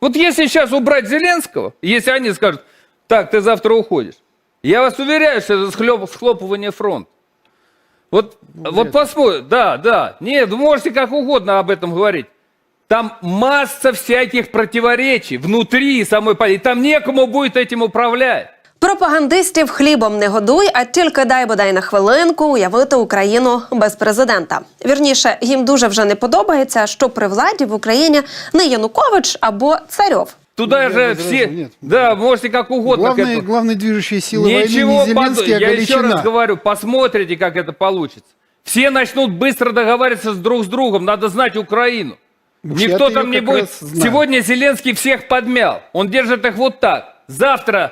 Вот если сейчас убрать Зеленского, если они скажут, так, ты завтра уходишь, я вас уверяю, что это схлоп- схлопывание фронта. Вот, вот посмотрим, да, да. Нет, вы можете как угодно об этом говорить. Там масса всяких противоречий внутри самой политики. Там некому будет этим управлять. Пропагандистів хлібом не годуй, а тільки дай бодай на хвилинку уявити Україну без президента. Вірніше, їм дуже вже не подобається, що при владі в Україні не Янукович або Царьов. Туда Я же возражу, все... нет. Да, можете как угодно. к Главные, этому- главные движущие силы Ничего, войны не под- Зеленский, а я еще раз Галичина. говорю, посмотрите, как это получится. Все начнут быстро договариваться с друг с другом, надо знать Украину. Уж Никто я-то там её не как будет. раз знаю. Сегодня Зеленский всех подмял. Он держит их вот так. Завтра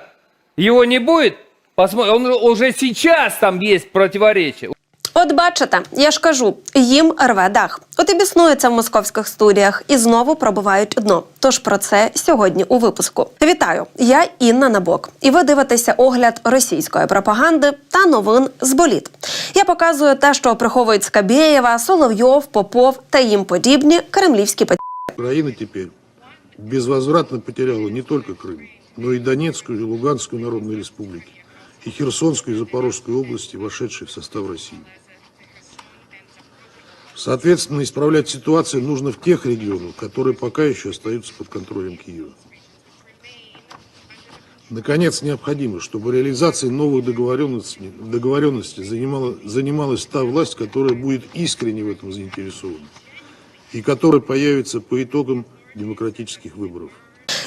его не будет. Посмотрим. Он уже сейчас там есть противоречия. От бачите, я ж кажу, їм рве дах. От і біснуються в московських студіях і знову пробивають дно. Тож про це сьогодні у випуску. Вітаю! Я Інна Набок, і ви дивитеся огляд російської пропаганди та новин з боліт. Я показую те, що приховують Скабєєва, Соловйов, Попов та їм подібні кремлівські паті. Украина теперь безвозвратно потеряла не только Крым, но и Донецкую и Луганскую народные республики, и Херсонскую и Запорожскую области, вошедшие в состав России. Соответственно, исправлять ситуацию нужно в тех регионах, которые пока еще остаются под контролем Киева. Наконец, необходимо, чтобы реализацией новых договоренностей, договоренностей занимала, занималась та власть, которая будет искренне в этом заинтересована и который появится по итогам демократических выборов.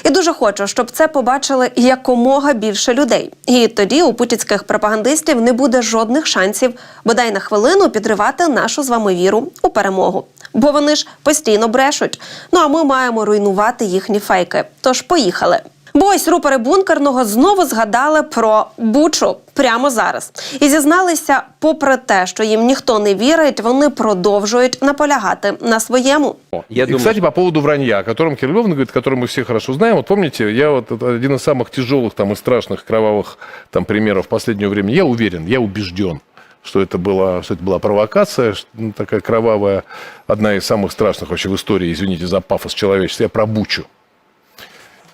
І дуже хочу, щоб це побачили якомога більше людей. І тоді у путінських пропагандистів не буде жодних шансів бодай на хвилину підривати нашу з вами віру у перемогу. Бо вони ж постійно брешуть. Ну а ми маємо руйнувати їхні фейки. Тож поїхали. Бо ось рупори бункерного знову згадали про Бучу прямо зараз і зізналися, попри те, що їм ніхто не вірить, вони продовжують наполягати на своєму. Я и, думаю, кстати, по поводу вранья, о котором Кирилл Львовна говорит, который мы все хорошо знаем. Вот помните, я вот это один из самых тяжелых там и страшных кровавых там примеров в последнее время. Я уверен, я убежден, что это была, что это была провокация, что, ну, такая кровавая, одна из самых страшных вообще в истории, извините за пафос человечества. Я про Бучу.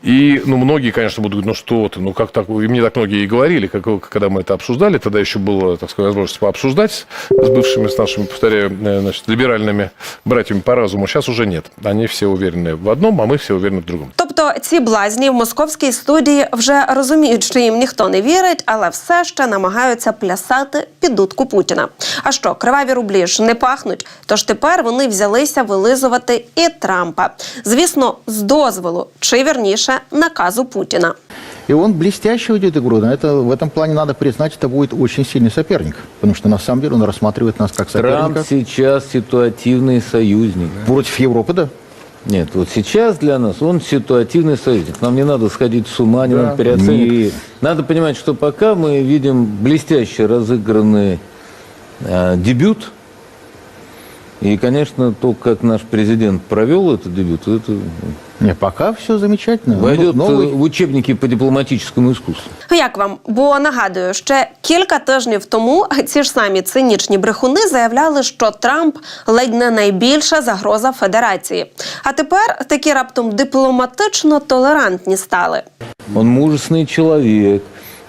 И, ну, многие, конечно, будут говорить, ну что ты, ну как так, и мне так многие и говорили, как, когда мы это обсуждали, тогда еще было, так сказать, возможность пообсуждать с бывшими, с нашими, повторяю, э, значит, либеральными братьями по разуму, сейчас уже нет. Они все уверены в одном, а мы все уверены в другом. Тобто ці блазні в московській студії вже розуміють, що їм ніхто не вірить, але все ще намагаються плясати під дудку Путіна. А що, криваві рублі ж не пахнуть? Тож тепер вони взялися вилизувати і Трампа. Звісно, з дозволу, чи вірніше наказу Путіна. И он блестяще ведет игру. На это, в этом плане надо признать, это будет очень сильный соперник. Потому что на самом деле он рассматривает нас как соперника. Трамп сейчас ситуативный союзник. Против Европы, да. Нет, вот сейчас для нас он ситуативный союзник. Нам не надо сходить с ума, не надо переоценивать. Нет. Надо понимать, что пока мы видим блестяще разыгранный э, дебют, и, конечно, то, как наш президент провел этот дебют, это Не, пока все замечательно. войдет Ну, э, новый- в учебники по дипломатическому искусству. Як вам? Бо нагадую, ще кілька тижнів тому ці ж самі цинічні брехуни заявляли, що Трамп ледь не найбільша загроза Федерації. А тепер такі раптом дипломатично толерантні стали. Он мужественный человек,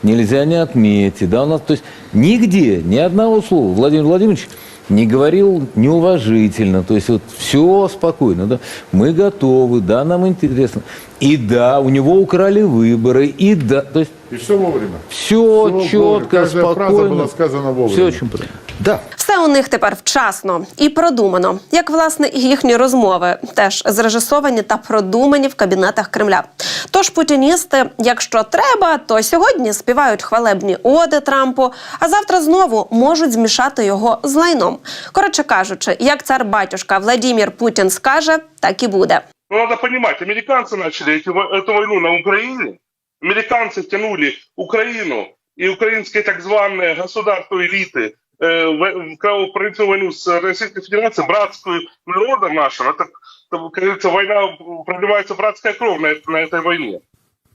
нельзя не отметить. Да, у нас, то есть нигде, ни одного слова Владимир Владимирович не говорил неуважительно. То есть вот все спокойно. Да? Мы готовы, да, нам интересно. И да, у него украли выборы, и да, то есть И все вовремя. все вовремя. четко, Каждая фраза спокойно. была сказана вовремя. Все очень правильно. Да. Все у них тепер вчасно і продумано, як власне і їхні розмови, теж зрежисовані та продумані в кабінетах Кремля. Тож путіністи, якщо треба, то сьогодні співають хвалебні оди Трампу, а завтра знову можуть змішати його з лайном. Коротше кажучи, як цар батюшка Владімір Путін скаже, так і буде. Ну, надо понимать, американцы начали эти, во- эту войну на Украине, американцы втянули Украину и украинские так званые государства элиты э, В, кровопролитную войну с Российской Федерацией, братскую народа нашего. Это, как говорится, война, проливается братская кровь на, на этой войне.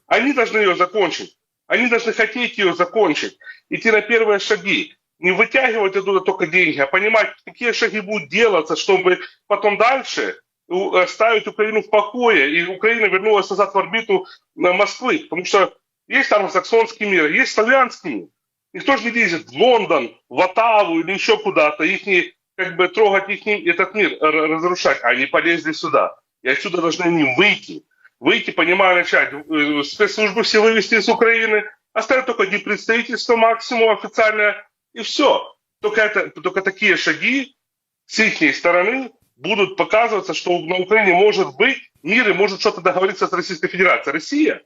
Они должны ее закончить. Они должны хотеть ее закончить. Идти на первые шаги. Не вытягивать оттуда только деньги, а понимать, какие шаги будут делаться, чтобы потом дальше оставить Украину в покое, и Украина вернулась назад в орбиту Москвы. Потому что есть англосаксонский мир, есть славянский мир. Никто же не лезет в Лондон, в Оттаву или еще куда-то, их не, как бы трогать их не, этот мир, р- разрушать. Они полезли сюда. И отсюда должны они выйти. Выйти, понимая, начать э, спецслужбы все вывести из Украины, оставить только представительство максимум официальное, и все. Только, это, только такие шаги с их стороны будут показываться, что на Украине может быть мир и может что-то договориться с Российской Федерацией. Россия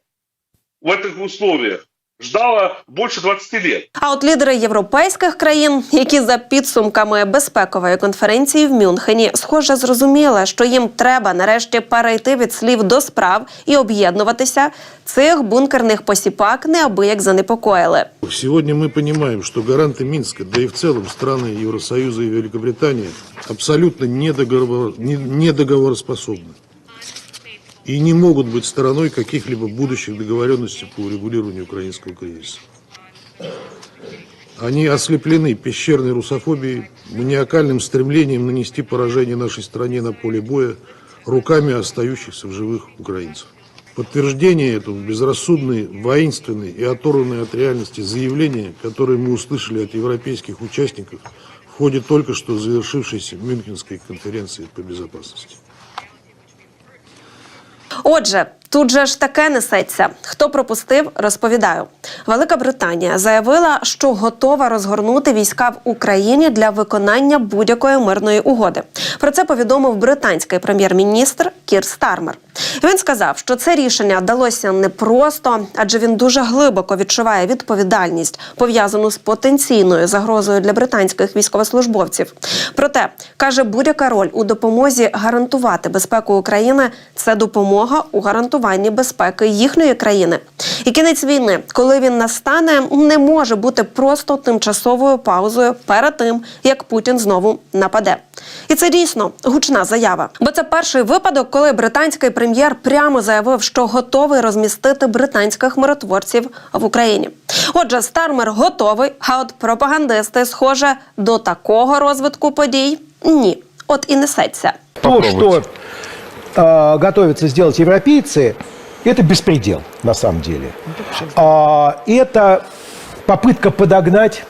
в этих условиях ждала больше 20 лет. А от лідери європейських країн, які за підсумками безпекової конференції в Мюнхені, схоже, зрозуміли, що їм треба нарешті перейти від слів до справ і об'єднуватися, цих бункерних посіпак неабияк занепокоїли. Сегодня мы понимаем, что гаранты Минска, да и в целом страны Евросоюза и Великобритании абсолютно недоговор, не- недоговороспособны И не могут быть стороной каких-либо будущих договоренностей по урегулированию украинского кризиса. Они ослеплены пещерной русофобией, маниакальным стремлением нанести поражение нашей стране на поле боя руками остающихся в живых украинцев. Подтверждение этому безрассудные, воинственные и оторванные от реальности заявления, которые мы услышали от европейских участников в ходе только что завершившейся Мюнхенской конференции по безопасности. Отже, тут же ж таке несеться. Хто пропустив, розповідаю. Велика Британія заявила, що готова розгорнути війська в Україні для виконання будь-якої мирної угоди. Про це повідомив британський прем'єр-міністр Кір Стармер. Він сказав, що це рішення далося непросто, адже він дуже глибоко відчуває відповідальність, пов'язану з потенційною загрозою для британських військовослужбовців. Проте каже, будь-яка роль у допомозі гарантувати безпеку України це допомога у гарантуванні безпеки їхньої країни. І кінець війни, коли він настане, не може бути просто тимчасовою паузою перед тим, як Путін знову нападе. І це дійсно гучна заява. Бо це перший випадок, коли британський прем'єр прямо заявив, що готовий розмістити британських миротворців в Україні. Отже, Стармер готовий, а от пропагандисти, схоже, до такого розвитку подій ні. От і несеться. То, что э, готовятся сделать европейцы, это беспредел на самом деле. А, это попытка подогнать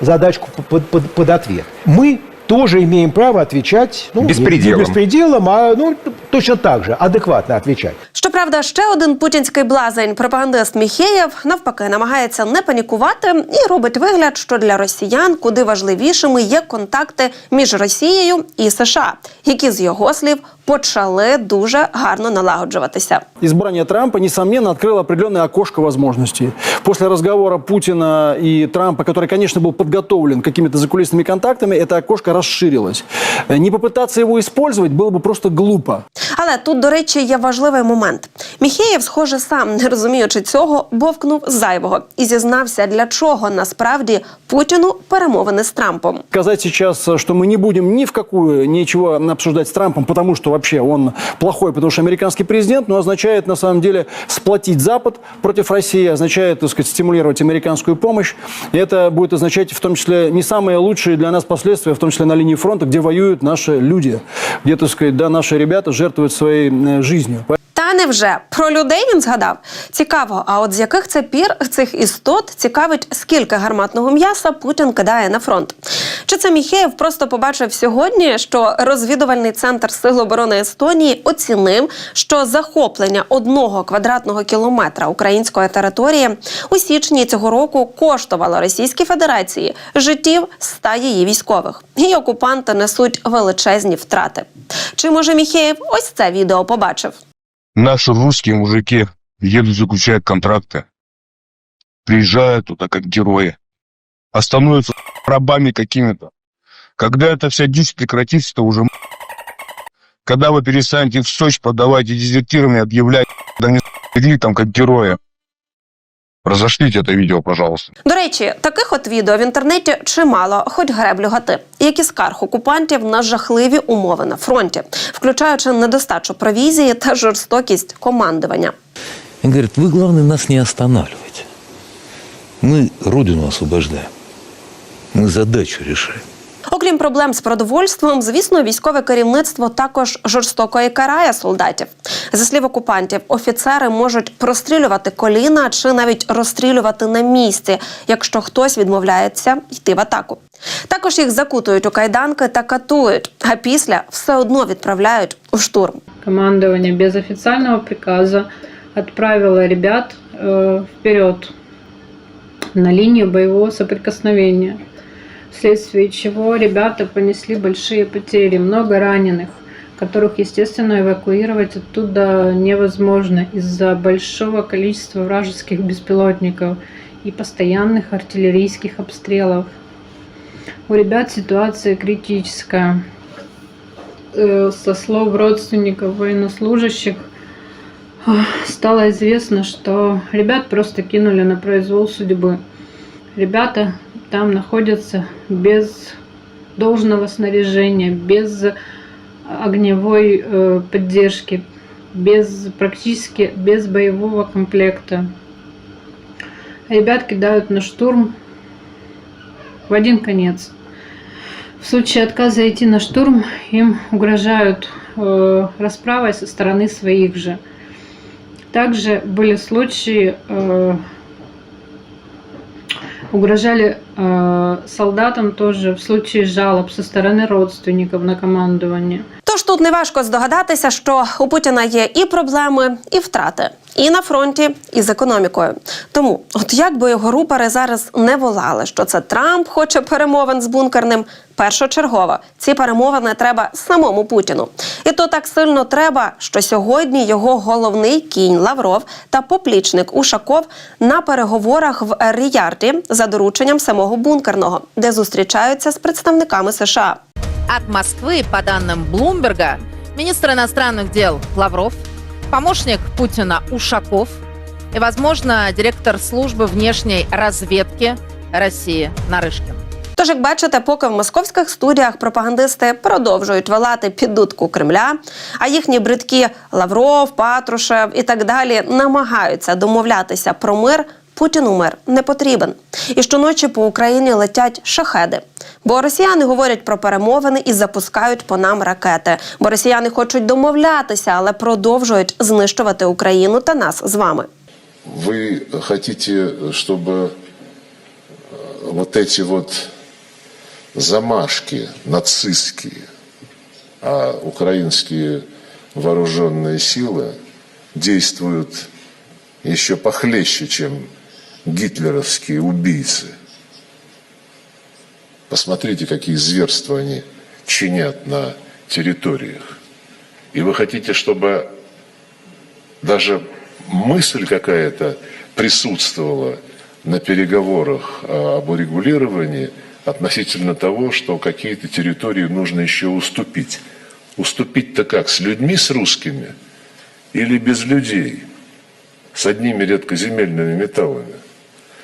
задачку под, под- под ответ. Мы тоже имеем право отвечать ну, не- Не беспределом, а ну, точно так же, адекватно отвечать. Щоправда, ще один путінський блазень, пропагандист Міхеєв, навпаки, намагається не панікувати і робить вигляд, що для росіян куди важливішими є контакти між Росією і США, які з його слів почали дуже гарно налагоджуватися. Избрание Трампа, несомненно, открыло определенное окошко возможностей. После разговора Путина и Трампа, который, конечно, был подготовлен какими-то закулисными контактами, это окошко расширилось. Э, Не попытаться его использовать было бы просто глупо. Але тут, до речі, є важливий момент. Міхеєв, схоже, сам не розуміючи цього, бовкнув зайвого і зізнався, для чого насправді Путіну перемовини з Трампом. Сказать сейчас, э, что мы не будем ни в какую ничего обсуждать с Трампом, потому что Вообще он плохой, потому что американский президент, но означает на самом деле сплотить Запад против России, означает, так сказать, стимулировать американскую помощь. И это будет означать в том числе не самые лучшие для нас последствия, в том числе на линии фронта, где воюют наши люди, где, так сказать, да, наши ребята жертвуют своей э, жизнью. Та невже про людей він згадав? Цікаво, а от з яких це пір цих істот цікавить, скільки гарматного м'яса Путін кидає на фронт? Чи це Міхеєв просто побачив сьогодні, що розвідувальний центр Сил оборони Естонії оцінив, що захоплення одного квадратного кілометра української території у січні цього року коштувало Російській Федерації життів ста її військових, і окупанти несуть величезні втрати. Чи може Міхеєв ось це відео побачив? Наши русские мужики едут заключать контракты. Приезжают туда как герои. А становятся рабами какими-то. Когда эта вся дичь прекратится, то уже когда вы перестанете в Сочи подавать и дезертированные объявлять, да не там как герои. Разошлите это видео, пожалуйста. До речі, таких от відео в інтернеті чимало, хоч греблю гати, як і скарг окупантів на жахливі умови на фронті, включаючи недостачу провізії та жорстокість командування. Он говорит, вы, главное, нас не останавливайте. Мы Родину освобождаем. Мы задачу решаем. Окрім проблем з продовольством, звісно, військове керівництво також жорстоко і карає солдатів. За слів окупантів, офіцери можуть прострілювати коліна чи навіть розстрілювати на місці, якщо хтось відмовляється йти в атаку. Також їх закутують у кайданки та катують, а після все одно відправляють у штурм. командование без официального приказа отправило ребят э, вперед на линию боевого соприкосновения, вследствие чего ребята понесли большие потери, много раненых, которых, естественно, эвакуировать оттуда невозможно из-за большого количества вражеских беспилотников и постоянных артиллерийских обстрелов. У ребят ситуация критическая э, со слов родственников военнослужащих ах, стало известно, что ребят просто кинули на произвол судьбы. Ребята там находятся без должного снаряжения, без огневой э, поддержки, без практически без боевого комплекта. Ребят кидают на штурм в один конец. В случае отказа идти на штурм им угрожают э, расправой со стороны своих же. Также были случаи, э, угрожали э, солдатам тоже в случае жалоб со стороны родственников на командование. Тож тут неважко здогадатися, що у Путіна є і проблеми, і втрати, і на фронті, і з економікою. Тому, от як би його рупори зараз не волали, що це Трамп хоче перемовин з бункерним, першочергово ці перемовини треба самому Путіну. І то так сильно треба, що сьогодні його головний кінь Лавров та поплічник Ушаков на переговорах в Ріярді за дорученням самого бункерного, де зустрічаються з представниками США. От Москвы, по данным Блумберга, министр иностранных дел Лавров, помощник Путина Ушаков и, возможно, директор службы внешней разведки России Нарышкин. Тож, як бачите, поки в московських студіях пропагандисти продовжують вилати підутку Кремля, а їхні бридки Лавров, Патрушев і так далі намагаються домовлятися про мир. Путіну мир не потрібен. І щоночі по Україні летять шахеди. Бо росіяни говорять про перемовини і запускають по нам ракети. Бо росіяни хочуть домовлятися, але продовжують знищувати Україну та нас з вами. Вы хотите, чтобы э, вот эти вот замашки нацистские, а украинские вооруженные силы действуют еще похлеще, чем гитлеровские убийцы. Посмотрите, какие зверства они чинят на территориях. И вы хотите, чтобы даже мысль какая-то присутствовала на переговорах об урегулировании относительно того, что какие-то территории нужно еще уступить. Уступить-то как? С людьми, с русскими? Или без людей? С одними редкоземельными металлами?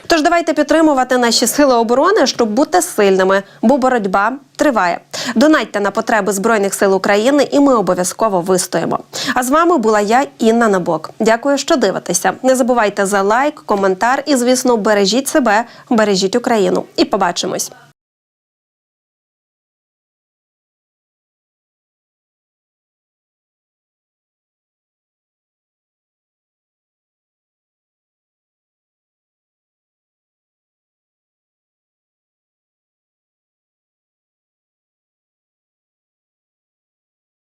Тож давайте підтримувати наші сили оборони, щоб бути сильними, бо боротьба триває. Донатьте на потреби збройних сил України, і ми обов'язково вистоїмо. А з вами була я, Інна Набок. Дякую, що дивитеся. Не забувайте за лайк, коментар і, звісно, бережіть себе, бережіть Україну. І побачимось.